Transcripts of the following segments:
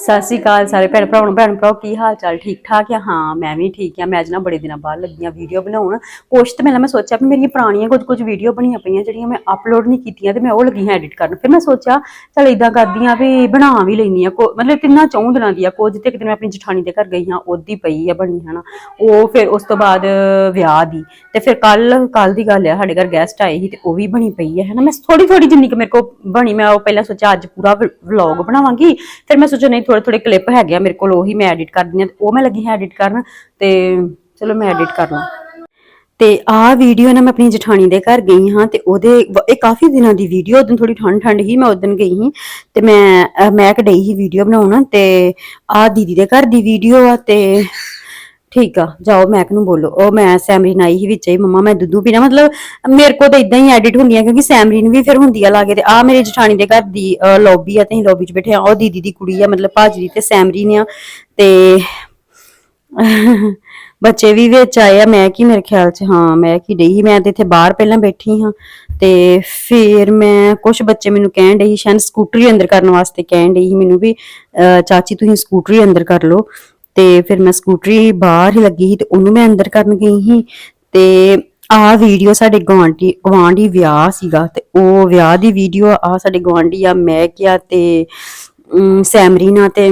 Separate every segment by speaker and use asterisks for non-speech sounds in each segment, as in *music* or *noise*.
Speaker 1: ਸਤਿ ਸ਼੍ਰੀ ਅਕਾਲ ਸਾਰੇ ਭੈਣ ਭਰਾਵਾਂ ਭੈਣ ਭਰਾਓ, ਕੀ ਹਾਲ ਚਾਲ? ਠੀਕ ਠਾਕ ਆ? ਹਾਂ, ਮੈਂ ਵੀ ਠੀਕ ਆ। ਮੈਂ ਅੱਜ ਨਾ ਬੜੇ ਦਿਨਾਂ ਬਾਅਦ ਲੱਗੀਆਂ ਵੀਡੀਓ ਬਣਾਉਣ। ਕੁਛ ਤੇ ਮੈਂ ਮੈਂ ਸੋਚਿਆ ਵੀ ਮੇਰੀਆਂ ਪੁਰਾਣੀਆਂ ਕੁਝ ਕੁਝ ਵੀਡੀਓ ਬਣੀਆਂ ਪਈਆਂ, ਜਿਹੜੀਆਂ ਮੈਂ ਅਪਲੋਡ ਨਹੀਂ ਕੀਤੀਆਂ ਤੇ ਮੈਂ ਉਹ ਲੱਗੀ ਹਾਂ ਐਡਿਟ ਕਰਨ। ਫਿਰ ਮੈਂ ਸੋਚਿਆ, ਚਲ ਇਦਾਂ ਕਰਦੀ ਆ ਵੀ ਬਣਾ ਵੀ ਲੈਣੀ ਆ ਕੋ- ਮਤਲਬ ਤਿੰਨਾਂ ਚੌਂ ਦਿਨਾਂ ਦੀ ਆ। ਕੁਝ ਤੇ ਇੱਕ ਦਿਨ ਮੈਂ ਆਪਣੀ ਜਠਾਣੀ ਦੇ ਘਰ ਗਈ ਹਾਂ, ਉਹਦੀ ਪਈ ਆ ਬਣੀ, ਹਨਾ। ਉਹ ਫਿਰ ਉਸ ਤੋਂ ਬਾਅਦ ਵਿਆਹ ਦੀ। ਤੇ ਫਿਰ ਕੱਲ ਕੱਲ ਦੀ ਗੱਲ ਆ, ਸਾਡੇ ਘਰ ਗੈਸਟ ਆਏ ਸੀ ਤੇ ਉਹ ਵੀ ਬਣੀ ਪਈ ਹੈ ਹਨਾ। ਮੈਂ ਥੋੜੀ ਥੋੜੀ ਜਿੰਨੀ ਕਿ ਮੇਰੇ ਕੋ ਬਣੀ, ਮੈਂ ਉਹ ਪਹਿਲਾਂ ਸੋਚਿਆ ਅੱਜ ਪੂਰਾ ਵਲੌਗ ਬਣਾਵਾਂਗੀ। ਫਿਰ ਮੈਂ ਸੋਚਿਆ, ਨਹੀਂ ਥੋੜੇ ਥੋੜੇ ਕਲਿੱਪ ਹੈਗੇ ਆ ਮੇਰੇ ਕੋਲ, ਉਹੀ ਮੈਂ ਐਡਿਟ ਕਰਦੀ ਆ ਉਹ ਮੈਂ ਲੱਗੀ ਹਾਂ ਐਡਿਟ ਕਰਨ ਤੇ ਚਲੋ ਮੈਂ ਐਡਿਟ ਕਰ ਲਾਂ। ਤੇ ਆਹ ਵੀਡੀਓ ਨਾ ਮੈਂ ਆਪਣੀ ਜਠਾਣੀ ਦੇ ਘਰ ਗਈ ਹਾਂ ਤੇ ਉਹਦੇ ਇਹ ਕਾਫੀ ਦਿਨਾਂ ਦੀ ਵੀਡੀਓ ਉਦੋਂ ਥੋੜੀ ਠੰਡ ਠੰਡ ਹੀ ਮੈਂ ਉਦੋਂ ਗਈ ਸੀ ਤੇ ਮੈਂ ਮੈਂ ਕਢਈ ਸੀ ਵੀਡੀਓ ਬਣਾਉਣ ਤੇ ਆਹ ਦੀਦੀ ਦੇ ਘਰ ਦੀ ਵੀਡੀਓ ਆ ਤੇ ਠੀਕ ਆ ਜਾਓ ਮੈਕ ਨੂੰ ਬੋਲੋ? ਉਹ ਮੈਂ ਸੈਮਰੀਨ ਆਈ ਸੀ ਵਿੱਚ ਹੀ ਮੰਮਾ ਮੈਂ ਦੁੱਧੂ ਪੀਣਾ ਮਤਲਬ ਮੇਰੇ ਕੋਲ ਤਾਂ ਇਦਾਂ ਹੀ ਐਡਿਟ ਹੁੰਦੀਆਂ ਕਿਉਂਕਿ ਸੈਮਰੀਨ ਵੀ ਫਿਰ ਹੁੰਦੀ ਆ ਲਾਗੇ ਤੇ ਆ ਮੇਰੇ ਜਠਾਣੀ ਦੇ ਘਰ ਦੀ ਲੌਬੀ ਆ ਤੇ ਅਸੀਂ ਲੌਬੀ 'ਚ ਬੈਠੇ ਆ ਉਹ ਦੀਦੀ ਦੀ ਕੁੜੀ ਆ ਮਤਲਬ ਭਾਜੀ ਤੇ ਸੈਮਰੀਨ ਆ ਤੇ *laughs* ਬੱਚੇ ਵੀ ਵਿੱਚ ਆਏ ਆ ਮੈਂ ਕੀ ਮੇਰੇ ਖਿਆਲ ਚ ਹਾਂ ਮੈਂ ਕੀ ਡਈ ਸੀ ਮੈਂ ਤੇ ਇੱਥੇ ਬਾਹਰ ਪਹਿਲਾਂ ਬੈਠੀ ਹਾਂ ਤੇ ਫਿਰ ਮੈਂ ਕੁਝ ਬੱਚੇ ਮੈਨੂੰ ਕਹਿਣ ਡਈ ਸੀ ਸ਼ਾਇਦ ਸਕੂਟਰੀ ਅੰਦਰ ਕਰਨ ਵਾਸਤੇ ਕਹਿਣ ਡਈ ਸੀ ਮੈਨੂੰ ਵੀ ਅਹ, ਚਾਚੀ ਤੁਸੀਂ ਸਕੂਟਰੀ ਅੰਦਰ ਕਰ ਲਓ ਤੇ ਫਿਰ ਮੈਂ ਸਕੂਟਰੀ ਬਾਹਰ ਹੀ ਲੱਗੀ ਸੀ ਤੇ ਉਹਨੂੰ ਮੈਂ ਅੰਦਰ ਕਰਨ ਗਈ ਸੀ ਤੇ ਆਹ ਵੀਡੀਓ ਸਾਡੇ ਗਵਾਂਢੀ ਗਵਾਂਢੀ ਵਿਆਹ ਸੀਗਾ ਤੇ ਉਹ ਵਿਆਹ ਦੀ ਵੀਡੀਓ ਆ ਸਾਡੇ ਗਵਾਂਢੀ ਆ ਮੈਂ ਕਿਹਾ ਤੇ ਅਮ, ਸੈਮਰੀਨਾ ਤੇ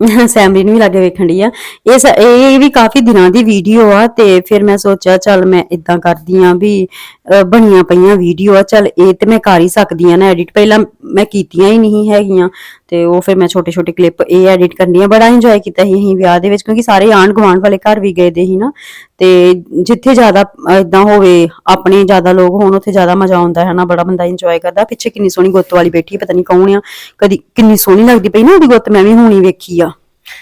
Speaker 1: *laughs* ਸੈਮਰੀ ਨੂੰ ਵੀ ਲੱਗੇ ਵੇਖਣ ਦੀ ਆ। ਇਹ ਇਹ ਵੀ ਕਾਫੀ ਦਿਨਾਂ ਦੀ ਵੀਡੀਓ ਆ ਤੇ ਫਿਰ ਮੈਂ ਸੋਚਿਆ ਚੱਲ ਮੈਂ ਇਦਾਂ ਕਰਦੀ ਆ ਵੀ ਅਹ, ਬਣੀਆਂ ਪਈਆਂ ਵੀਡੀਓ ਆ ਚੱਲ ਇਹ ਤੇ ਮੈਂ ਕਰ ਹੀ ਸਕਦੀ ਆ ਨਾ ਐਡਿਟ ਪਹਿਲਾਂ ਮੈਂ ਕੀਤੀਆਂ ਹੀ ਨਹੀਂ ਹੈਗੀਆਂ। ਤੇ ਉਹ ਫਿਰ ਮੈਂ ਛੋਟੇ ਛੋਟੇ ਕਲਿੱਪ ਇਹ ਐਡਿਟ ਕਰਨੀ ਆ। ਬੜਾ ਇੰਜੋਏ ਕੀਤਾ ਸੀ ਅਸੀਂ ਵਿਆਹ ਦੇ ਵਿੱਚ, ਕਿਉਂਕਿ ਸਾਰੇ ਆਂਢ ਗੁਆਂਢ ਵਾਲੇ ਘਰ ਵੀ ਗਏ ਦੇ ਸੀ ਨਾ। ਤੇ ਜਿੱਥੇ ਜ਼ਿਆਦਾ ਇਦਾਂ ਹੋਵੇ, ਆਪਣੇ ਜ਼ਿਆਦਾ ਲੋਕ ਹੋਣ, ਉੱਥੇ ਜ਼ਿਆਦਾ ਮਜ਼ਾ ਆਉਂਦਾ ਹੈ ਨਾ, ਬੜਾ ਬੰਦਾ ਇੰਜੋਏ ਕਰਦਾ। ਪਿੱਛੇ ਕਿੰਨੀ ਸੋਹਣੀ ਗੁੱਤ ਵਾਲੀ ਬੈਠੀ ਪਤਾ ਨਹੀਂ ਕੌਣ ਆ। ਕਦੀ ਕਿੰਨੀ ਸੋਹਣੀ ਲੱਗਦੀ ਪਈ ਨਾ ਉਹਦੀ ਗੁੱਤ, ਮੈਂ ਵੀ ਹੁਣੀ ਵੇਖੀ ਆ।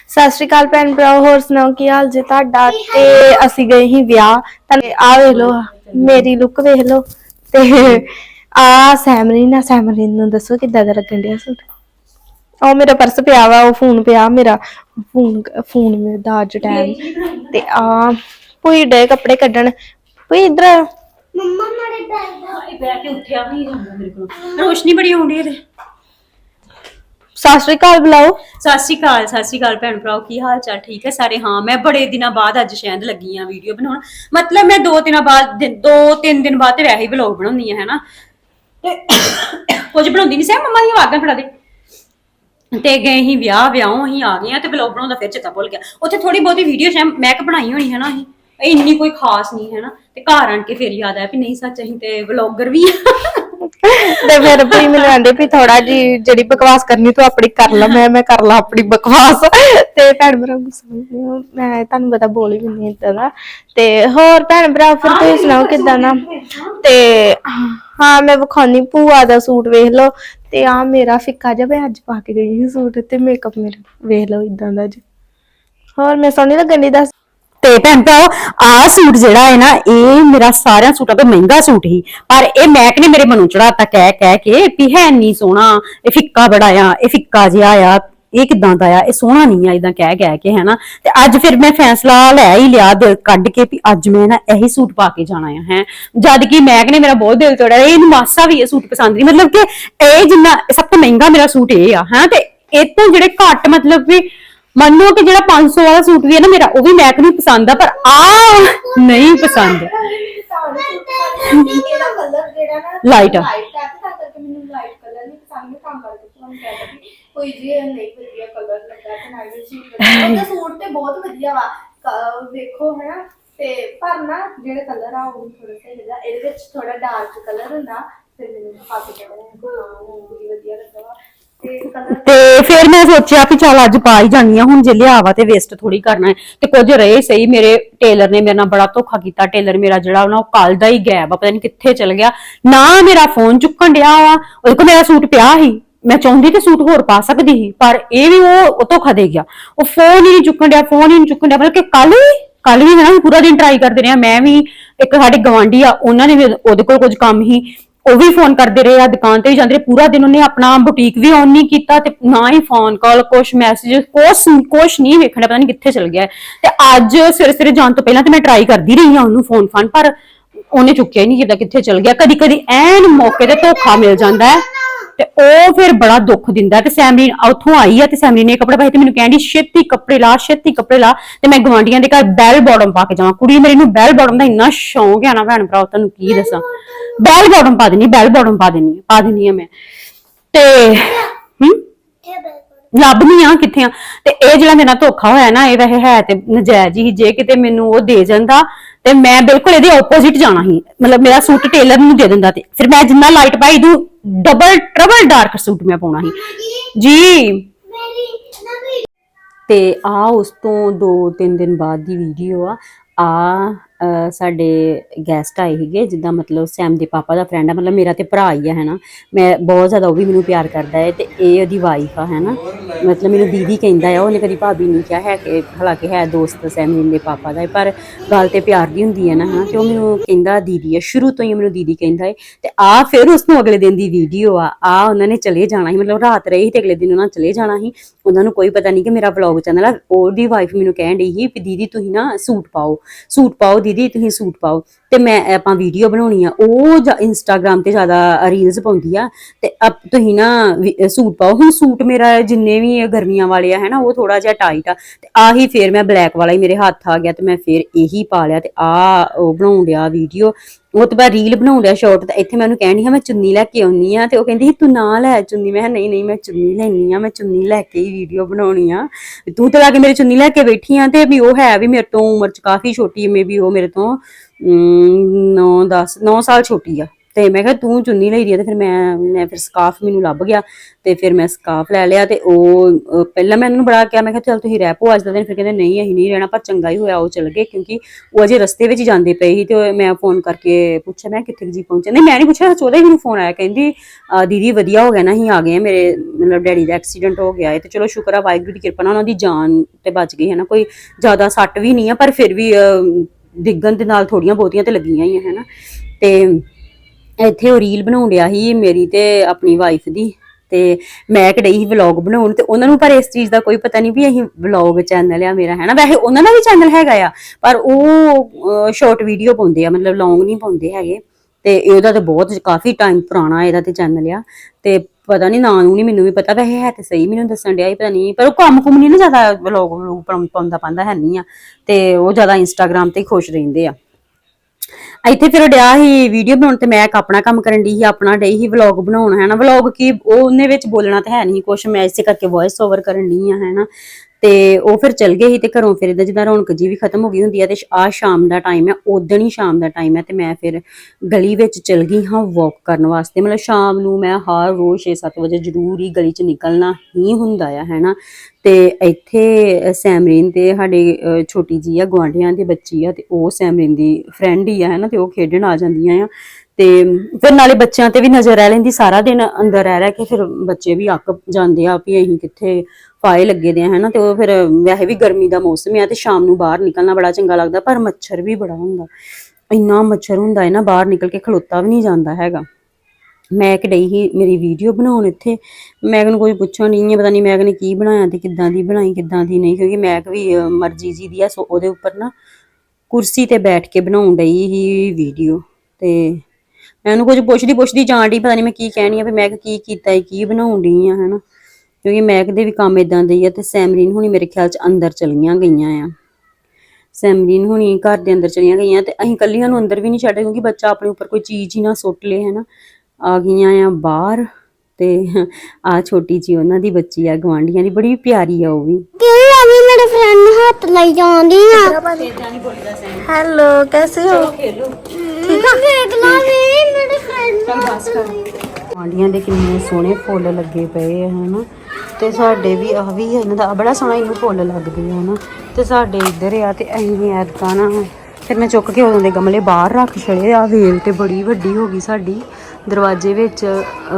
Speaker 2: ਸਤਿ ਸ਼੍ਰੀ ਅਕਾਲ ਭੈਣ ਭਰਾਓ, ਹੋਰ ਸੁਣਾਓ, ਕੀ ਹਾਲ ਜੇ ਤੁਹਾਡਾ? ਤੇ ਅਸੀਂ ਗਏ ਸੀ ਵਿਆਹ, ਤੇ ਆ ਵੇਖ ਲਓ, ਮੇਰੀ ਲੁੱਕ ਵੇਖ ਲਓ। ਤੇ ਆ ਸੈਮਰੀਨ ਆ, ਸੈਮਰੀਨ ਨੂੰ ਦੱਸੋ ਕਿੱਦਾਂ ਦਾ ਲੱਗਣ ਡਿਆ ਸੂਟ? ਉਹ ਮੇਰਾ ਪਰਸ ਪਿਆ ਵਾ ਉਹ ਫੋਨ ਪਿਆ ਮੇਰਾ ਫੋਨ ਫੋਨ ਮੇਰਾ ਦਾ ਅੱਜ ਟਾਈਮ ਤੇ ਆ ਕੋਈ ਡੇ ਕੱਪੜੇ ਕੱਢਣ। ਕੋਈ ਇਧਰ
Speaker 1: ਬੈ ਕੇ ਉੱਠਿਆ ਵੀ ਨਹੀਂ ਜਾਂਦਾ ਮੇਰੇ ਕੋਲ। ਰੋਸ਼ਨੀ ਬੜੀ ਆਉਂਦੀ ਹੈ
Speaker 2: ਸਤਿ ਸ਼੍ਰੀ ਅਕਾਲ ਬੁਲਾਓ।
Speaker 1: ਸਤਿ ਸ਼੍ਰੀ ਅਕਾਲ ਸਤਿ ਸ਼੍ਰੀ ਅਕਾਲ ਭੈਣ ਭਰਾਓ ਕੀ ਹਾਲ ਚਾਲ? ਠੀਕ ਹੈ ਸਾਰੇ? ਹਾਂ ਮੈਂ ਬੜੇ ਦਿਨਾਂ ਬਾਅਦ ਅੱਜ ਸ਼ਾਇਦ ਲੱਗੀ ਆ ਵੀਡੀਓ ਬਣਾਉਣ। ਮਤਲਬ ਮੈਂ ਦੋ ਦਿਨਾਂ ਬਾਅਦ ਦੋ ਤਿੰਨ ਦਿਨ ਬਾਅਦ ਤੇ ਵੈਸੇ ਹੀ ਵਲੌਗ ਬਣਾਉਣੀ ਆ ਹੈਨਾ ਤੇ ਕੁਝ ਬਣਾਉਂਦੀ ਨਹੀਂ ਸੀ? ਮੰਮਾ ਦੀਆਂ ਆਵਾਜ਼ਾਂ ਫੜਾ ਦੇ। ਤੇ ਗਏ ਹੀ ਵਿਆਹ, ਵਿਆਹੋਂ ਹੀ ਆ ਗਏ ਆ ਤੇ ਵਲੌਗ ਬਣਾਉਂਦਾ ਫਿਰ ਚੇਤਾ ਭੁੱਲ ਗਿਆ। ਉੱਥੇ ਥੋੜੀ ਬਹੁਤੀ ਵੀਡੀਓ ਸ਼ਾਇਦ ਮੈਂ ਕ ਬਣਾਈ ਹੋਣੀ ਹੈ ਨਾ ਅਸੀਂ। ਇੰਨੀ ਕੋਈ ਖਾਸ ਨਹੀਂ ਹੈ ਨਾ। ਤੇ ਘਰ ਆਣ ਕੇ ਫਿਰ ਯਾਦ ਆਇਆ ਵੀ ਨਹੀਂ ਸੱਚ ਅਸੀਂ ਤੇ ਵਲੌਗਰ ਵੀ ਆ
Speaker 2: ਤੇ ਫਿਰ ਵੀ ਮੈਨੂੰ ਆਂਦੇ ਵੀ ਥੋੜਾ ਜੀ ਜਿਹੜੀ ਬਕਵਾਸ ਕਰਨੀ ਤੂੰ ਆਪਣੀ ਕਰ ਲੈ, ਮੈਂ ਮੈਂ ਕਰ ਲਾ ਆਪਣੀ ਬਕਵਾਸ। ਤੇ ਭੈਣ ਭਰਾ ਗੁੱਸਾ ਨਹੀਂ ਕਰਨਾ। ਮੈਂ ਤੁਹਾਨੂੰ ਪਤਾ ਬੋਲ ਹੀ ਨਹੀਂ ਇਦਾਂ ਦਾ। ਤੇ ਹੋਰ ਭੈਣ ਭਰਾ, ਫਿਰ ਤੁਸੀਂ ਸੁਣਾਓ ਕਿਦਾਂ ਨਾ ਤੇ ਹਾਂ, ਮੈਂ ਵਿਖਾਉਣੀ ਭੂਆ ਦਾ ਸੂਟ ਵੇਖ ਲਓ। ਤੇ ਆ ਮੇਰਾ ਫਿੱਕਾ ਜਿਹਾ, ਮੈਂ ਅੱਜ ਪਾ ਕੇ ਗਈ ਸੀ ਸੂਟ ਤੇ ਮੇਕਅਪ ਮੇਰਾ, ਵੇਖ ਲਓ ਇਦਾਂ ਦਾ ਜੀ ਹੋਰ ਮੈਂ ਸੋਹਣੀ ਲੱਗਣ ਦੀ ਦੱਸ।
Speaker 1: ਤੇ ਭੈਣ ਭਰਾਓ, ਆਹ ਸੂਟ ਜਿਹੜਾ ਹੈ ਨਾ, ਇਹ ਮੇਰਾ ਸਾਰਿਆਂ ਸੂਟਾਂ ਤੋਂ ਮਹਿੰਗਾ ਸੂਟ ਹੀ ਪਰ ਇਹ ਮੈਕ ਨੇ ਮੇਰੇ ਮਨੂੰ ਚੜਾਤਾ ਕਹਿ ਕਹਿ ਕੇ, ਵੀ ਹੈ ਨਹੀਂ ਸੋਹਣਾ, ਇਹ ਫਿੱਕਾ ਬੜਾ ਆ ਇਹ ਫਿੱਕਾ ਜਿਹਾ ਆ ਇਹ ਕਿਦਾਂ ਦਾ ਆ, ਇਹ ਸੋਹਣਾ ਨਹੀਂ ਆ ਇਦਾਂ ਕਹਿ ਕਹਿ ਕੇ, ਹੈਨਾ। ਤੇ ਅੱਜ ਫਿਰ ਮੈਂ ਫੈਸਲਾ ਲੈ ਹੀ ਲਿਆ ਦਿਲ ਕੱਢ ਕੇ ਵੀ ਅੱਜ ਮੈਂ ਨਾ ਇਹੀ ਸੂਟ ਪਾ ਕੇ ਜਾਣਾ ਆ, ਹੈ। ਜਦ ਕਿ ਮੈਕ ਨੇ ਮੇਰਾ ਬਹੁਤ ਦਿਲ ਤੋੜਿਆ ਇਹਨੂੰ ਮਾਸਾ ਵੀ ਇਹ ਸੂਟ ਪਸੰਦ ਨਹੀਂ, ਮਤਲਬ ਕਿ ਇਹ ਜਿੰਨਾ ਸਭ ਤੋਂ ਮਹਿੰਗਾ ਮੇਰਾ ਸੂਟ ਇਹ ਆ, ਹੈ। ਤੇ ਇਹ ਤੋਂ ਜਿਹੜੇ ਘੱਟ ਮਤਲਬ ਵੀ ਮੰਨੋ ਕਿ ਜਿਹੜਾ 500 ਵਾਲਾ ਸੂਟ ਵੀ ਹੈ ਨਾ ਮੇਰਾ, ਉਹ ਵੀ ਮੈਕ ਨੂੰ ਪਸੰਦ ਆ, ਪਰ ਆ ਨਹੀਂ ਪਸੰਦ
Speaker 2: ਇਹਦਾ ਕਲਰ ਜਿਹੜਾ ਨਾ
Speaker 1: Light ਆ।
Speaker 2: ਲਾਈਟ ਹੈ ਤਾਂ ਕਰਕੇ ਮੈਨੂੰ ਲਾਈਟ ਕਲਰ ਨਹੀਂ ਪਸੰਦ ਮੈਂ ਤਾਂ ਕਰਕੇ ਤੁਹਾਨੂੰ ਕਹਿੰਦਾ ਵੀ ਕੋਈ ਜੇ ਨਹੀਂ ਵਧੀਆ ਕਲਰ ਲੱਗਾ ਤੇ ਨਾਲ ਵੀ ਸੂਟ ਸੂਟ ਤੇ ਬਹੁਤ ਵਧੀਆ ਵਾ ਵੇਖੋ ਹੈ ਤੇ ਪਰ ਨਾ ਜਿਹੜੇ ਕਲਰ ਆ ਉਹ ਥੋੜਾ ਸਹੀ ਲੱਗਾ ਇਹਦੇ ਵਿੱਚ ਥੋੜਾ ਡਾਰਕ ਕਲਰ ਹੁੰਦਾ ਤੇ ਮੈਨੂੰ ਪਾ ਕੇ ਵਧੀਆ ਲੱਗਾ ਵਾ ਤੇ
Speaker 1: ਫਿਰ ਮੈਂ ਸੋਚਿਆ ਵੀ ਚੱਲ ਅੱਜ ਪਾ ਹੀ ਜਾਨੀ ਆ, ਹੁਣ ਜੇ ਲਿਆਵਾ ਤੇ ਵੇਸਟ ਥੋੜੀ ਕਰਨਾ ਹੈ। ਤੇ ਕੁਝ ਰਹੇ ਸਹੀ, ਮੇਰੇ ਟੇਲਰ ਨੇ ਮੇਰੇ ਨਾਲ ਬੜਾ ਧੋਖਾ ਕੀਤਾ। ਟੇਲਰ ਮੇਰਾ ਜਿਹੜਾ ਉਹ ਨਾ, ਉਹ ਕੱਲ ਦਾ ਹੀ ਗਾਇਬ ਆ, ਪਤਾ ਨਹੀਂ ਕਿੱਥੇ ਚਲ ਗਿਆ। ਨਾ ਮੇਰਾ ਫੋਨ ਚੁੱਕਣ ਡਿਆ ਵਾ, ਉਹਦੇ ਕੋਲ ਮੇਰਾ ਸੂਟ ਪਿਆ ਸੀ। ਮੈਂ ਚਾਹੁੰਦੀ ਤੇ ਸੂਟ ਹੋਰ ਪਾ ਸਕਦੀ ਸੀ, ਪਰ ਇਹ ਵੀ ਉਹ ਉਹ ਧੋਖਾ ਦੇ ਗਿਆ। ਉਹ ਫੋਨ ਹੀ ਨਹੀਂ ਚੁੱਕਣ ਡਿਆ ਫੋਨ ਹੀ ਨਹੀਂ ਚੁੱਕਣ ਡਿਆ, ਬਲਕਿ ਕੱਲ ਵੀ ਕੱਲ ਵੀ ਨਾ ਪੂਰਾ ਦਿਨ ਟਰਾਈ ਕਰਦੇ ਰਹੇ। ਮੈਂ ਵੀ ਇੱਕ ਸਾਡੇ ਗਵਾਂਢੀ ਆ, ਉਹਨਾਂ ਨੇ ਵੀ ਉਹਦੇ ਕੋਲ ਕੁਝ ਕੰਮ ਹੀ ਉਹ ਵੀ ਫੋਨ ਕਰਦੇ ਰਹੇ ਆ, ਦੁਕਾਨ ਤੇ ਵੀ ਜਾਂਦੇ ਰਹੇ, ਪੂਰਾ ਦਿਨ ਉਹਨੇ ਆਪਣਾ ਬੁਟੀਕ ਵੀ ਔਨ ਨਹੀਂ ਕੀਤਾ ਤੇ ਨਾ ਹੀ ਫੋਨ ਕਾਲ ਕੁਛ ਮੈਸੇਜ ਕੁਛ ਕੁਛ ਨਹੀਂ ਵੇਖਣਾ, ਪਤਾ ਨਹੀਂ ਕਿੱਥੇ ਚਲ ਗਿਆ। ਤੇ ਅੱਜ ਸਵੇਰੇ ਸਵੇਰੇ ਜਾਣ ਤੋਂ ਪਹਿਲਾਂ ਤੇ ਮੈਂ ਟਰਾਈ ਕਰਦੀ ਰਹੀ ਆ ਉਹਨੂੰ ਫੋਨ ਫਾਨ, ਪਰ ਉਹਨੇ ਚੁੱਕਿਆ ਹੀ ਨਹੀਂ ਕਿਦਾਂ ਕਿੱਥੇ ਚਲ ਗਿਆ। ਕਦੀ ਕਦੀ ਐਨ ਮੌਕੇ ਤੇ ਧੋਖਾ ਮਿਲ ਜਾਂਦਾ ਹੈ। ਤੇ ਉਹ ਫਿਰ ਬੜਾ ਦੁੱਖ ਦਿੰਦਾ ਤੇ ਸੈਮਰੀ ਉੱਥੋਂ ਆਈ ਆ ਤੇ ਸੈਮਰੀ ਨੇ ਕੱਪੜੇ ਪਾਏ ਤੇ ਮੈਨੂੰ ਕਹਿੰਦੀ ਛੇਤੀ ਕੱਪੜੇ ਲਾ ਛੇਤੀ ਕੱਪੜੇ ਲਾ ਤੇ ਮੈਂ ਗਵਾਂਡੀਆਂ ਦੇ ਘਰ ਬੈਲ ਬਾਟਮ ਪਾ ਕੇ ਜਾਵਾਂ। ਕੁੜੀ ਮੇਰੀ ਨੂੰ ਬੈਲ ਬਾਟਮ ਦਾ ਇੰਨਾ ਸ਼ੌਂਕ ਆ ਨਾ ਭੈਣ ਭਰਾ ਤੁਹਾਨੂੰ ਕੀ ਦੱਸਾਂ? ਬੈਲ ਬਾਟਮ ਪਾ ਦੇਣੀ ਬੈਲ ਬਾਟਮ ਪਾ ਦੇਣੀ ਪਾ ਦੇਣੀ ਆ ਮੈਂ। ਤੇ ਹੂੰ? ਲੱਭਨੀ ਆ ਕਿੱਥੇ ਆ। ਤੇ ਇਹ ਜਿਹੜਾ ਮੇਰੇ ਨਾਲ ਧੋਖਾ ਹੋਇਆ ਨਾ ਇਹ ਵੈਸੇ ਹੈ ਤੇ ਨਜਾਇਜ਼ ਹੀ ਜੇ ਕਿਤੇ ਮੈਨੂੰ ਉਹ ਦੇ ਜਾਂਦਾ ਤੇ ਮੈਂ ਬਿਲਕੁਲ ਇਹਦੇ ਆਪੋਜ਼ਿਟ ਜਾਣਾ ਸੀ। ਮਤਲਬ ਮੇਰਾ ਸੂਟ ਟੇਲਰ ਨੂੰ ਦੇ ਦਿੰਦਾ ਤੇ। ਫਿਰ ਮੈਂ ਜਿੰਨਾ ਲਾਈਟ ਪਾਈ ਦੂ ਡਬਲ ਟਰਬਲ ਡਾਰਕ ਸੂਟ ਮੈਂ ਪਾਉਣਾ ਸੀ। ਜੀ। ਤੇ ਆ ਉਸ ਤੋਂ 2-3 ਦਿਨ ਬਾਅਦ ਦੀ ਵੀਡੀਓ ਆ। ਆ ਸਾਡੇ ਗੈਸਟ ਆਏ ਸੀਗੇ ਜਿੱਦਾਂ ਮਤਲਬ ਸੈਮ ਦੇ ਪਾਪਾ ਦਾ ਫਰੈਂਡ ਆ ਮਤਲਬ ਮੇਰਾ ਤੇ ਭਰਾ ਹੀ ਆ ਹੈਨਾ। ਮੈਂ ਬਹੁਤ ਜ਼ਿਆਦਾ ਉਹ ਵੀ ਮੈਨੂੰ ਪਿਆਰ ਕਰਦਾ ਹੈ ਤੇ ਇਹ ਉਹਦੀ ਵਾਈਫ ਆ ਹੈਨਾ। ਮਤਲਬ ਮੈਨੂੰ ਦੀਦੀ ਕਹਿੰਦਾ ਆ ਉਹਨੇ ਕਦੀ ਭਾਬੀ ਨਹੀਂ ਕਿਹਾ ਹੈ ਕਿ ਹਾਲਾਂਕਿ ਹੈ ਦੋਸਤ ਸੈਮ ਦੇ ਪਾਪਾ ਦਾ ਹੈ, ਪਰ ਗੱਲ ਤੇ ਪਿਆਰ ਦੀ ਹੁੰਦੀ ਹੈ ਨਾ ਹਾਂ ਤੇ ਉਹ ਮੈਨੂੰ ਕਹਿੰਦਾ ਦੀਦੀ ਆ ਸ਼ੁਰੂ ਤੋਂ ਹੀ ਮੈਨੂੰ ਦੀਦੀ ਕਹਿੰਦਾ ਹੈ ਤੇ ਆ ਫਿਰ ਉਸ ਨੂੰ ਅਗਲੇ ਦਿਨ ਦੀ ਵੀਡੀਓ ਆ ਆ ਉਹਨਾਂ ਨੇ ਚਲੇ ਜਾਣਾ ਸੀ ਮਤਲਬ ਰਾਤ ਰਹੀ ਤੇ ਅਗਲੇ ਦਿਨ ਉਹਨਾਂ ਚਲੇ ਜਾਣਾ ਸੀ। ਉਹਨਾਂ ਨੂੰ ਕੋਈ ਪਤਾ ਨਹੀਂ ਕਿ ਮੇਰਾ ਵਲੌਗ ਚੈਨਲ ਆ ਉਹਦੀ ਵਾਈਫ ਮੈਨੂੰ ਕਹਿਣ ਡਈ ਸੀ ਵੀ ਦੀਦੀ ਤੁਸੀਂ ਨਾ ਸੂਟ ਪਾਓ ਸੂਟ ਪਾਓ ਦੀਦੀ, ਤੁਸੀਂ ਸੂਟ ਪਾਓ। ਤੇ ਮੈਂ ਆਪਾਂ ਵੀਡੀਓ ਬਣਾਉਣੀ ਆ, ਉਹ ਇੰਸਟਾਗ੍ਰam ਤੇ ਜ਼ਿਆਦਾ ਰੀਲਸ ਪਾਉਂਦੀ ਆ। ਤੇ ਅਪ, ਤੁਸੀਂ ਨਾ ਸੂਟ ਪਾਓ। ਹੁਣ ਸੂਟ ਮੇਰਾ ਜਿੰਨੇ ਵੀ ਗਰਮੀਆਂ ਵਾਲੇ ਆ, ਹੈਨਾ, ਉਹ ਥੋੜਾ ਜਿਹਾ ਟਾਈਟ ਆ। ਤੇ ਆਹੀ ਫੇਰ ਮੈਂ ਬਲੈਕ ਵਾਲਾ ਹੀ ਮੇਰੇ ਹੱਥ ਆ ਗਿਆ ਤੇ ਮੈਂ ਫੇਰ ਇਹੀ ਪਾ ਲਿਆ ਤੇ ਆ, ਉਹ ਬਣਾਉਣ ਡਿਆ ਵੀਡੀਓ ਉਹ ਤਾਂ ਬਾਅਦ ਰੀਲ ਬਣਾਉਣ ਡਿਆ ਸ਼ਾਰਟ ਤਾਂ ਇੱਥੇ ਮੈਨੂੰ ਕਹਿਣੀ ਹਾਂ, ਮੈਂ ਚੁੰਨੀ ਲੈ ਕੇ ਆਉਣੀ ਆ ਤੇ ਉਹ ਕਹਿੰਦੀ ਸੀ, ਤੂੰ ਨਾ ਲੈ ਚੁੰਨੀ। ਮੈਂ ਕਿਹਾ, ਨਹੀਂ ਨਹੀਂ, ਮੈਂ ਚੁੰਨੀ ਲੈਣੀ ਆ ਮੈਂ ਚੁੰਨੀ ਲੈ ਕੇ ਹੀ ਵੀਡੀਓ ਬਣਾਉਣੀ ਆ। ਤੂੰ ਤਾਂ ਲਾ ਕੇ ਮੇਰੀ ਚੁੰਨੀ ਲੈ ਕੇ ਬੈਠੀ ਆ ਤੇ ਵੀ ਉਹ ਹੈ ਵੀ ਮੇਰੇ ਤੋਂ ਉਮਰ ਚ ਕਾਫੀ ਛੋਟੀ ਮੇ ਵੀ ਉਹ ਮੇਰੇ ਤੋਂ 9 10 9 ਸਾਲ ਛੋਟੀ ਆ। ਤੇ ਮੈਂ ਕਿਹਾ ਤੂੰ ਚੁੰਨੀ ਲਈ ਦੀ ਆ ਤੇ ਫਿਰ ਮੈਂ ਮੈਂ ਫਿਰ ਸਕਾਫ ਮੈਨੂੰ ਲੱਭ ਗਿਆ ਤੇ ਫਿਰ ਮੈਂ ਸਕਾਫ ਲੈ ਲਿਆ ਤੇ ਉਹ ਪਹਿਲਾਂ ਮੈਂ ਇਹਨਾਂ ਨੂੰ ਬੜਾ ਕਿਹਾ, ਮੈਂ ਕਿਹਾ ਚੱਲ ਤੁਸੀਂ ਰਹਿ ਪੋ ਅੱਜ ਦਾ ਦਿਨ, ਫਿਰ ਕਹਿੰਦੇ ਨਹੀਂ ਅਸੀਂ ਨਹੀਂ ਰਹਿਣਾ, ਪਰ ਚੰਗਾ ਹੀ ਹੋਇਆ ਉਹ ਚਲ ਗਏ ਕਿਉਂਕਿ ਉਹ ਅਜੇ ਰਸਤੇ ਵਿੱਚ ਹੀ ਜਾਂਦੇ ਪਏ ਸੀ ਤੇ ਮੈਂ ਫੋਨ ਕਰਕੇ ਪੁੱਛਿਆ, ਮੈਂ ਕਿੱਥੇ ਕੁ ਜੀ ਪਹੁੰਚੇ? ਨਹੀਂ, ਮੈਂ ਨਹੀਂ ਪੁੱਛਿਆ ਚੋਦਾ ਹੀ ਮੈਨੂੰ ਫੋਨ ਆਇਆ, ਕਹਿੰਦੀ ਦੀਦੀ ਵਧੀਆ ਹੋ ਗਿਆ ਨਾ, ਅਸੀਂ ਆ ਗਏ ਆ ਮੇਰੇ ਮਤਲਬ ਡੈਡੀ ਦਾ ਐਕਸੀਡੈਂਟ ਹੋ ਗਿਆ ਹੈ ਤੇ ਚਲੋ ਸ਼ੁਕਰ ਆ, ਵਾਹਿਗੁਰੂ ਦੀ ਕਿਰਪਾ ਨਾਲ ਉਹਨਾਂ ਦੀ ਜਾਨ ਤੇ ਬਚ ਗਈ ਹੈ ਨਾ, ਕੋਈ ਜ਼ਿਆਦਾ ਸੱਟ ਵੀ ਨਹੀਂ ਆ, ਪਰ ਫਿਰ ਵੀ ਡਿੱਗਣ ਦੇ ਨਾਲ ਥੋੜੀਆਂ ਬਹੁਤੀਆਂ ਤੇ ਲੱਗੀਆਂ ਹੀ ਆ, ਹੈ ਨਾ? ਤੇ ਇੱਥੇ ਉਹ ਰੀਲ ਬਣਾਉਣ ਡਿਆ ਸੀ ਮੇਰੀ ਤੇ ਆਪਣੀ ਵਾਈਫ ਦੀ ਤੇ ਮੈਂ ਕਿਹੜੀ ਸੀ ਵਲੌਗ ਬਣਾਉਣ ਤੇ ਉਹਨਾਂ ਨੂੰ ਪਰ ਇਸ ਚੀਜ਼ ਦਾ ਕੋਈ ਪਤਾ ਨਹੀਂ ਵੀ ਅਸੀਂ ਵਲੌਗ ਚੈਨਲ ਆ ਮੇਰਾ ਹੈ ਨਾ ਵੈਸੇ ਉਹਨਾਂ ਦਾ ਵੀ ਚੈਨਲ ਹੈਗਾ ਆ, ਪਰ ਉਹ ਸ਼ਾਰਟ ਵੀਡੀਓ ਪਾਉਂਦੇ ਆ, ਮਤਲਬ ਲੌਂਗ ਨਹੀਂ ਪਾਉਂਦੇ ਹੈਗੇ। ਤੇ ਇਹਦਾ ਤੇ ਬਹੁਤ ਕਾਫੀ ਟਾਈਮ ਪੁਰਾਣਾ ਇਹਦਾ ਤੇ ਚੈਨਲ ਆ। ਤੇ ਪਤਾ ਨਹੀਂ ਨਾਂ ਨੂੰ ਨਹੀਂ ਮੈਨੂੰ ਵੀ ਪਤਾ, ਵੈਸੇ ਹੈ ਤੇ ਸਹੀ ਮੈਨੂੰ ਦੱਸਣ ਡਿਆ ਸੀ, ਪਤਾ ਨਹੀਂ, ਪਰ ਉਹ ਕੰਮ ਕੁਮ ਨਹੀਂ ਨਾ ਜ਼ਿਆਦਾ ਵਲੌਗ ਵਲੂਗ ਪਾਉਂਦਾ ਪਾਉਂਦਾ ਹੈ ਨਹੀਂ ਆ। ਤੇ ਉਹ ਜ਼ਿਆਦਾ ਇੰਸਟਾਗ੍ਰam ਤੇ ਹੀ ਖੁਸ਼ ਰਹਿੰਦੇ ਆ। ਇੱਥੇ ਫਿਰ ਡਿਆ ਸੀ ਵੀਡੀਓ ਬਣਾਉਣ ਤੇ ਮੈਂ ਇੱਕ ਆਪਣਾ ਕੰਮ ਕਰਨ ਦੀ ਸੀ, ਆਪਣਾ ਡਈ ਸੀ ਵਲੌਗ ਬਣਾਉਣਾ ਹੈ ਨਾ ਵਲੌਗ ਕੀ ਉਹ ਉਹਨੇ ਵਿੱਚ ਬੋਲਣਾ ਤਾਂ ਹੈ ਨਹੀਂ ਕੁਛ, ਮੈਂ ਇਸੇ ਕਰਕੇ ਵੌਇਸ ਓਵਰ ਕਰਨ ਦੀ ਆ ਹੈ ਨਾ ਤੇ ਉਹ ਫਿਰ ਚਲ ਗਏ ਸੀ ਤੇ ਘਰੋਂ ਫਿਰ ਇਦਾਂ ਜਿੱਦਾਂ ਰੌਣਕ ਜੀ ਵੀ ਖਤਮ ਹੋ ਗਈ ਹੁੰਦੀ ਆ ਤੇ ਆ ਸ਼ਾਮ ਦਾ ਟਾਈਮ ਆ ਉਦੋਂ ਹੀ ਸ਼ਾਮ ਦਾ ਟਾਈਮ ਆ ਤੇ ਮੈਂ ਫਿਰ ਗਲੀ ਵਿੱਚ ਚਲ ਗਈ ਹਾਂ ਵਾਕ ਕਰਨ ਵਾਸਤੇ। ਮਤਲਬ ਸ਼ਾਮ ਨੂੰ ਮੈਂ ਹਰ ਰੋਜ਼ 6-7 ਵਜੇ ਜ਼ਰੂਰ ਹੀ ਗਲੀ 'ਚ ਨਿਕਲਣਾ ਹੀ ਹੁੰਦਾ ਆ, ਹੈ ਨਾ? ਤੇ ਇੱਥੇ ਸੈਮਰੀਨ ਤੇ ਸਾਡੇ ਛੋਟੀ ਜੀ ਆ, ਗੁਆਂਢੀਆਂ ਦੀ ਬੱਚੀ ਆ ਤੇ ਉਹ ਸੈਮਰੀਨ ਦੀ ਫਰੈਂਡ ਹੀ ਆ, ਹੈ ਤੇ ਉਹ ਖੇਡਣ ਆ ਜਾਂਦੀਆਂ ਆ। ਤੇ ਫਿਰ ਨਾਲੇ ਬੱਚਿਆਂ ਤੇ ਵੀ ਨਜ਼ਰ ਰਹਿ ਲੈਂਦੀ, ਸਾਰਾ ਦਿਨ ਅੰਦਰ ਰਹਿ ਰਹਿ ਕੇ ਫਿਰ ਬੱਚੇ ਵੀ ਅੱਕ ਜਾਂਦੇ ਆ ਵੀ ਅਸੀਂ ਕਿੱਥੇ ਫਾਏ ਲੱਗੇ ਦੇ ਆ ਹੈ ਤੇ ਉਹ ਫਿਰ ਵੈਸੇ ਵੀ ਗਰਮੀ ਦਾ ਮੌਸਮ ਆ ਤੇ ਸ਼ਾਮ ਨੂੰ ਬਾਹਰ ਨਿਕਲਣਾ ਬੜਾ ਚੰਗਾ ਲੱਗਦਾ, ਪਰ ਮੱਛਰ ਵੀ ਬੜਾ ਹੁੰਦਾ। ਇੰਨਾ ਮੱਛਰ ਹੁੰਦਾ ਹੈ ਨਾ, ਬਾਹਰ ਨਿਕਲ ਕੇ ਖਲੋਤਾ ਵੀ ਨਹੀਂ ਜਾਂਦਾ ਹੈਗਾ। ਮੈਂ ਕਿ ਡਈ ਹੀ ਮੇਰੀ ਵੀਡੀਓ ਬਣਾਉਣ ਇੱਥੇ ਮੈਗ ਨੂੰ ਕੋਈ ਪੁੱਛਣ ਨਹੀਂ ਹੈ, ਪਤਾ ਨਹੀਂ ਮੈਗ ਨੇ ਕੀ ਬਣਾਇਆ ਤੇ ਕਿੱਦਾਂ ਦੀ ਬਣਾਈ, ਕਿੱਦਾਂ ਦੀ ਨਹੀਂ, ਕਿਉਂਕਿ ਮੈਗ ਵੀ ਮਰਜ਼ੀ ਜੀ ਦੀ ਆ, ਸੋ ਉਹਦੇ ਉੱਪਰ ਨਾ ਕੁਰਸੀ ਤੇ ਬੈਠ ਕੇ ਬਣਾਉਣ ਡਈ ਹੀ ਵੀਡੀਓ ਤੇ ਮੈਂ ਉਹਨੂੰ ਕੁਝ ਪੁੱਛਦੀ ਪੁੱਛਦੀ ਜਾਣ ਪਤਾ ਨਹੀਂ ਮੈਂ ਕੀ ਕਹਿਣੀ ਆ ਵੀ ਮੈਂ ਕੀ ਕੀਤਾ ਈ ਕੀ ਬਣਾਉਣ ਆ ਹਨਾ? ਕਿਉਂਕਿ ਮੈਕ ਦੇ ਵੀ ਕੰਮ ਇਦਾਂ ਦੇ ਆ ਤੇ ਸੈਮਰੀਨ ਹੁਣੀ ਮੇਰੇ ਖਿਆਲ ਚ ਅੰਦਰ ਚਲੀਆਂ ਗਈਆਂ ਆ। ਸੈਮਰੀਨ ਹੁਣੀ ਘਰ ਦੇ ਅੰਦਰ ਚਲੀਆਂ ਗਈਆਂ ਤੇ ਅਸੀਂ ਕੱਲੀਆਂ ਨੂੰ ਅੰਦਰ ਵੀ ਨਹੀਂ ਛੱਡੇ ਕਿਉਂਕਿ ਬੱਚਾ ਆਪਣੇ ਉੱਪਰ ਕੋਈ ਚੀਜ਼ ਹੀ ਨਾ ਸੁੱਟ ਲੇ ਹਨਾ? ਆ ਗਈਆਂ ਆ ਬਾਹਰ ਤੇ ਆ ਛੋਟੀ ਜੀ ਉਹਨਾਂ ਦੀ ਬੱਚੀ ਆ ਗਵਾਂਢੀਆਂ ਦੀ ਬੜੀ ਪਿਆਰੀ ਆ ਉਹ ਵੀ।
Speaker 2: ਹੈਲੋ ਕੈਸੇ ਹੋ?
Speaker 3: ਠੀਕ ਆ ਵੇਖ ਵੀ ਮੇਰੇ ਫਰੈਂਡ ਨੂੰ
Speaker 1: ਗਵਾਂਢੀਆਂ ਦੇ ਕਿੰਨੇ ਸੋਹਣੇ ਫੁੱਲ ਲੱਗੇ ਪਏ ਆ, ਹਨਾ? ਤੇ ਸਾਡੇ ਵੀ ਆ ਵੀ ਇਹਨਾਂ ਦਾ ਬੜਾ ਸੋਹਣਾ ਇਹਨੂੰ ਫੁੱਲ ਲੱਗਦੇ ਆ, ਹਨਾ? ਤੇ ਸਾਡੇ ਇੱਧਰ ਆ ਤੇ ਅਸੀਂ ਐਤਕਾਂ ਨਾ, ਫਿਰ ਮੈਂ ਚੁੱਕ ਕੇ ਉਦੋਂ ਦੇ ਗਮਲੇ ਬਾਹਰ ਰੱਖ ਛੜੇ ਆ, ਵੇਲ ਤੇ ਬੜੀ ਵੱਡੀ ਹੋ ਗਈ ਸਾਡੀ। ਦਰਵਾਜ਼ੇ ਵਿੱਚ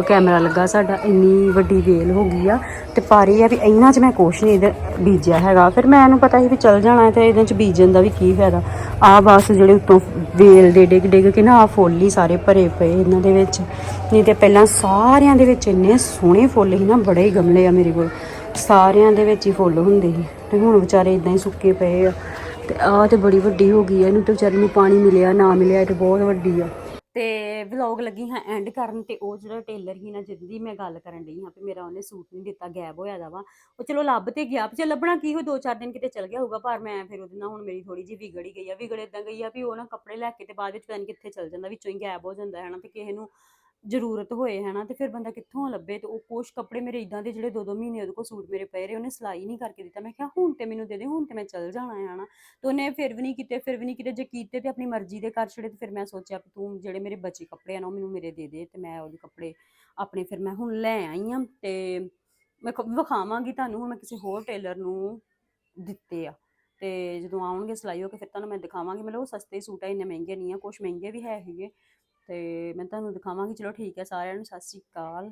Speaker 1: ਕੈਮਰਾ ਲੱਗਾ ਸਾਡਾ, ਇੰਨੀ ਵੱਡੀ ਵੇਲ ਹੋ ਗਈ ਆ। ਤੇ ਪਰ ਇਹ ਆ ਵੀ ਇਹਨਾਂ 'ਚ ਮੈਂ ਕੁਛ ਨਹੀਂ ਇਧਰ ਬੀਜਿਆ ਹੈਗਾ। ਫਿਰ ਮੈਂ ਇਹਨੂੰ ਪਤਾ ਸੀ ਵੀ ਚੱਲ ਜਾਣਾ ਹੈ ਤੇ ਇਹਦੇ 'ਚ ਬੀਜਣ ਦਾ ਵੀ ਕੀ ਫਾਇਦਾ। ਆ ਬਸ ਜਿਹੜੇ ਉੱਤੋਂ ਵੇਲ ਦੇ ਡਿੱਗ ਡਿੱਗ ਕੇ ਨਾ, ਆ ਫੁੱਲ ਹੀ ਸਾਰੇ ਭਰੇ ਪਏ ਇਹਨਾਂ ਦੇ ਵਿੱਚ। ਨਹੀਂ ਤੇ ਪਹਿਲਾਂ ਸਾਰਿਆਂ ਦੇ ਵਿੱਚ ਇੰਨੇ ਸੋਹਣੇ ਫੁੱਲ ਸੀ ਨਾ, ਬੜੇ ਹੀ ਗਮਲੇ ਆ ਮੇਰੇ ਕੋਲ। ਸਾਰਿਆਂ ਦੇ ਵਿੱਚ ਹੀ ਫੁੱਲ ਹੁੰਦੇ ਸੀ। ਤੇ ਹੁਣ ਵਿਚਾਰੇ ਇਦਾਂ ਹੀ ਸੁੱਕੇ ਪਏ ਆ। ਤੇ ਆਹ ਤੇ ਬੜੀ ਵੱਡੀ ਹੋ ਗਈ ਆ, ਇਹਨੂੰ ਤੇ ਵਿਚਾਰੇ ਨੂੰ ਪਾਣੀ ਮਿਲਿਆ, ਨਾ ਮਿਲਿਆ, ਇਹ ਤੇ ਬਹੁਤ ਵੱਡੀ ਆ। ਤੇ ਵਲੌਗ ਲੱਗੀ ਹਾਂ ਐਂਡ ਕਰਨ ਤੇ ਉਹ ਜਿਹੜਾ ਟੇਲਰ ਹੀ ਨਾ ਜਿੱਦੀ ਮੈਂ ਗੱਲ ਕਰਨ ਲਈ ਹਾਂ ਵੀ ਮੇਰਾ ਉਹਨੇ ਸੂਟ ਨਹੀਂ ਦਿੱਤਾ, ਗਾਇਬ ਹੋਇਆ ਦਾ ਵਾ। ਉਹ ਚਲੋ ਲੱਭ ਤੇ ਗਿਆ ਜੇ ਲੱਭਣਾ ਕੀ ਹੋ ਦੋ ਚਾਰ ਦਿਨ ਕਿਤੇ ਚਲ ਗਿਆ ਹੋਊਗਾ, ਪਰ ਮੈਂ ਫਿਰ ਉਹਦੇ ਨਾਲ ਹੁਣ ਮੇਰੀ ਥੋੜੀ ਜਿਹੀ ਵਿਗੜ ਹੀ ਗਈ ਆ। ਵਿਗੜ ਇਦਾਂ ਗਈ ਆ ਵੀ ਉਹ ਨਾ ਕੱਪੜੇ ਲੈ ਕੇ ਤੇ ਬਾਅਦ ਵਿੱਚ ਪਤਾ ਨਹੀਂ ਕਿੱਥੇ ਚਲ ਜਾਂਦਾ, ਵਿੱਚੋਂ ਹੀ ਗਾਇਬ ਹੋ ਜਾਂਦਾ ਹੈ ਨਾ ਤੇ ਕਿਸੇ ਨੂੰ ਜ਼ਰੂਰਤ ਹੋਏ ਹੈ ਨਾ ਤੇ ਫਿਰ ਬੰਦਾ ਕਿੱਥੋਂ ਲੱਭੇ ਤੇ ਉਹ ਕੁਛ ਕੱਪੜੇ ਮੇਰੇ ਇਦਾਂ ਦੇ ਜਿਹੜੇ ਦੋ ਦੋ ਮਹੀਨੇ ਉਹਦੇ ਕੋਲ ਸੂਟ ਮੇਰੇ ਪਏ ਰਹੇ, ਉਹਨੇ ਸਿਲਾਈ ਨਹੀਂ ਕਰਕੇ ਦਿੱਤਾ। ਮੈਂ ਕਿਹਾ, ਹੁਣ ਤੇ ਮੈਨੂੰ ਦੇ ਦੇ, ਹੁਣ ਤੇ ਮੈਂ ਚਲ ਜਾਣਾ ਹੈ ਨਾ ਤੇ ਉਹਨੇ ਫਿਰ ਵੀ ਨਹੀਂ ਕੀਤੇ, ਫਿਰ ਵੀ ਨਹੀਂ ਕੀਤੇ। ਜੇ ਕੀਤੇ ਤੇ ਆਪਣੀ ਮਰਜ਼ੀ ਦੇ ਕਰ ਛੜੇ ਤੇ ਫਿਰ ਮੈਂ ਸੋਚਿਆ ਵੀ ਤੂੰ ਜਿਹੜੇ ਮੇਰੇ ਬਚੇ ਕੱਪੜੇ ਆ ਨਾ, ਉਹ ਮੈਨੂੰ ਮੇਰੇ ਦੇ ਦੇ ਤੇ ਮੈਂ ਉਹਦੇ ਕੱਪੜੇ ਆਪਣੇ ਫਿਰ ਮੈਂ ਹੁਣ ਲੈ ਆਈ ਆ ਤੇ ਮੈਂ ਵਿਖਾਵਾਂਗੀ ਤੁਹਾਨੂੰ ਹੁਣ ਮੈਂ ਕਿਸੇ ਹੋਰ ਟੇਲਰ ਨੂੰ ਦਿੱਤੇ ਆ। ਤੇ ਜਦੋਂ ਆਉਣਗੇ ਸਿਲਾਈ ਹੋ ਕੇ ਫਿਰ ਤੁਹਾਨੂੰ ਮੈਂ ਦਿਖਾਵਾਂਗੀ। ਮਤਲਬ ਉਹ ਸਸਤੇ ਸੂਟ ਆ, ਇੰਨੇ ਮਹਿੰਗੇ ਨਹੀਂ ਆ ਕੁਝ ਮਹਿੰਗੇ ਵੀ ਹੈ ਹੀਗੇ। ਤੇ ਮੈਂ ਤੁਹਾਨੂੰ ਦਿਖਾਵਾਂਗੀ। ਚਲੋ ਠੀਕ ਹੈ ਸਾਰਿਆਂ ਨੂੰ ਸਤਿ ਸ਼੍ਰੀ ਅਕਾਲ।